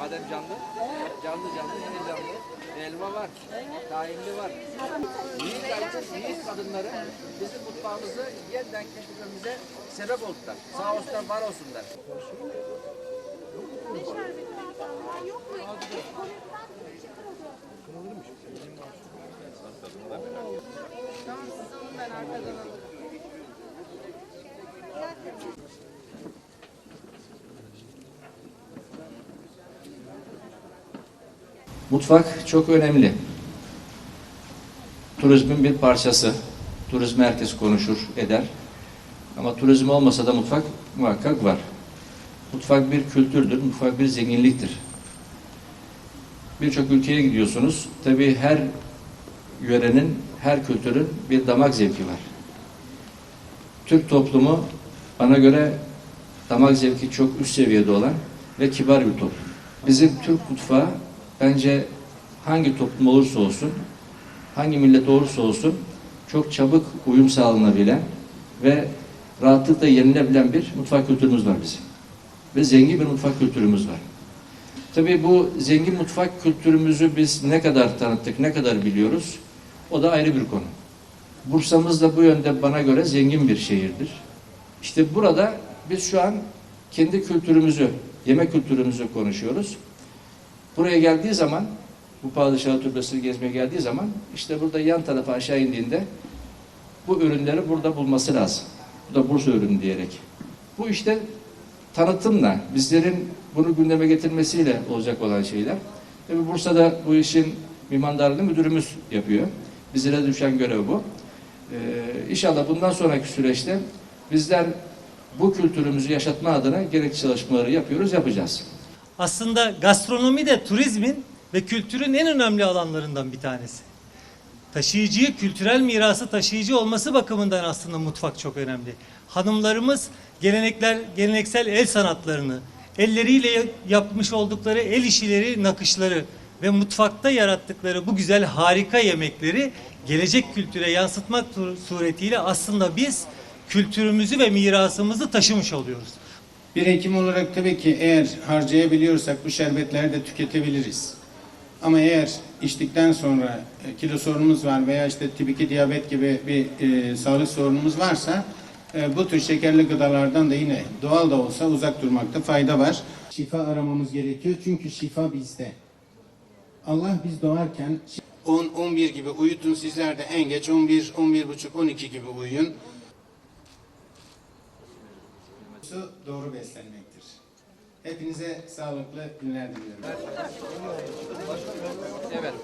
Adem canlı. Canlı canlı yine canlı. Elma var. Tahinli var. Yiğit, yiğit kadınları bizim mutfağımızı yeniden keşfetmemize sebep oldular. Sağ olsunlar, var olsunlar. Mutfak çok önemli. Turizmin bir parçası. Turizmi herkes konuşur, eder. Ama turizm olmasa da mutfak muhakkak var. Mutfak bir kültürdür, mutfak bir zenginliktir. Birçok ülkeye gidiyorsunuz. Tabii her yörenin, her kültürün bir damak zevki var. Türk toplumu bana göre damak zevki çok üst seviyede olan ve kibar bir toplum. Bizim Türk mutfağı bence hangi toplum olursa olsun, hangi millet olursa olsun çok çabuk uyum sağlanabilen ve rahatlıkla yenilebilen bir mutfak kültürümüz var bizim. Ve zengin bir mutfak kültürümüz var. Tabii bu zengin mutfak kültürümüzü biz ne kadar tanıttık, ne kadar biliyoruz o da ayrı bir konu. Bursa'mız da bu yönde bana göre zengin bir şehirdir. İşte burada biz şu an kendi kültürümüzü, yemek kültürümüzü konuşuyoruz. Buraya geldiği zaman, bu padişah türbesini gezmeye geldiği zaman işte burada yan tarafa aşağı indiğinde bu ürünleri burada bulması lazım. Bu da Bursa ürünü diyerek. Bu işte tanıtımla, bizlerin bunu gündeme getirmesiyle olacak olan şeyler. Tabii Bursa'da bu işin mimarlarını müdürümüz yapıyor. Bizlere düşen görev bu. Ee, inşallah bundan sonraki süreçte bizler bu kültürümüzü yaşatma adına gerekli çalışmaları yapıyoruz, yapacağız. Aslında gastronomi de turizmin ve kültürün en önemli alanlarından bir tanesi. Taşıyıcıyı, kültürel mirası taşıyıcı olması bakımından aslında mutfak çok önemli. Hanımlarımız gelenekler, geleneksel el sanatlarını, elleriyle yapmış oldukları el işileri, nakışları ve mutfakta yarattıkları bu güzel harika yemekleri gelecek kültüre yansıtmak suretiyle aslında biz kültürümüzü ve mirasımızı taşımış oluyoruz. Bir hekim olarak tabii ki eğer harcayabiliyorsak bu şerbetleri de tüketebiliriz. Ama eğer içtikten sonra e, kilo sorunumuz var veya işte tip 2 diyabet gibi bir e, sağlık sorunumuz varsa e, bu tür şekerli gıdalardan da yine doğal da olsa uzak durmakta fayda var. Şifa aramamız gerekiyor çünkü şifa bizde. Allah biz doğarken 10-11 gibi uyutun sizler de en geç 11, 11 buçuk, 12 gibi uyuyun. Su doğru beslenmektir. Hepinize sağlıklı günler diliyorum. Evet.